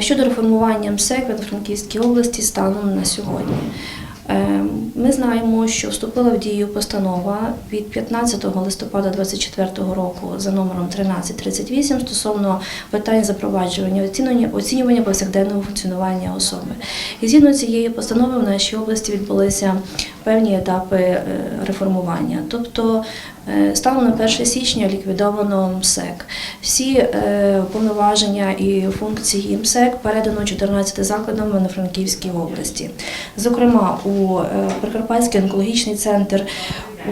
Щодо реформування МСЕК в Франківській області станом на сьогодні. Е, Ми знаємо, що вступила в дію постанова від 15 листопада 2024 року за номером 1338 стосовно питань запроваджування оцінювання, оцінювання повсякденного функціонування особи. І згідно цієї постанови в нашій області відбулися певні етапи е, реформування. Тобто е, станом на 1 січня ліквідовано МСЕК. Всі е, повноваження і функції МСЕК передано 14 закладам в Івано-Франківській області. Зокрема, у Прикарпатський онкологічний центр,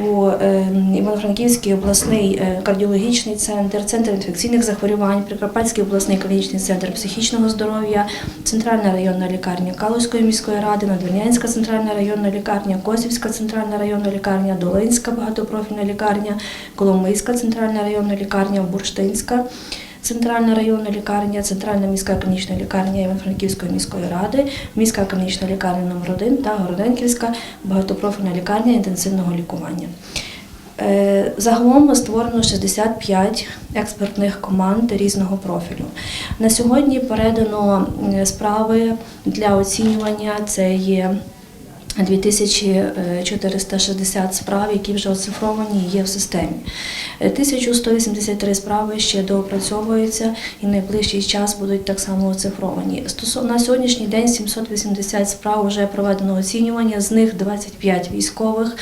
у е, Івано-Франківський обласний е, кардіологічний центр, центр інфекційних захворювань, Прикарпатський обласний клінічний центр психічного здоров'я, Центральна районна лікарня Калузької міської ради, Надвірнянська центральна районна лікарня, Косівська центральна районна лікарня, Долинська багатопрофільна лікарня, Коломийська центральна районна лікарня, Бурштинська. Центральна районна лікарня, Центральна міська клінічна лікарня Івано-Франківської міської ради, міська клінічна лікарня номер 1 та Городенківська багатопрофільна лікарня інтенсивного лікування. Е, Загалом створено 65 експертних команд різного профілю. На сьогодні передано справи для оцінювання. Це є 2460 справ, які вже оцифровані і є в системі. Е, 1183 справи ще доопрацьовуються і найближчий час будуть так само оцифровані. На сьогоднішній день 780 справ вже проведено оцінювання, з них 25 військових,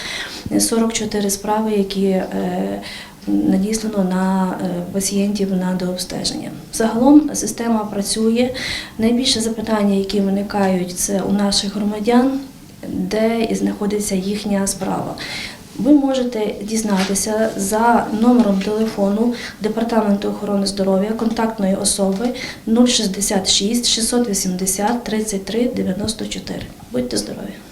е, 44 справи, які е, надіслано на е, пацієнтів на дообстеження. Загалом система працює. Найбільше запитання, які виникають, це у наших громадян, де знаходиться їхня справа. Ви можете дізнатися за номером телефону Департаменту охорони здоров'я контактної особи 066 680 33 94. Будьте здорові!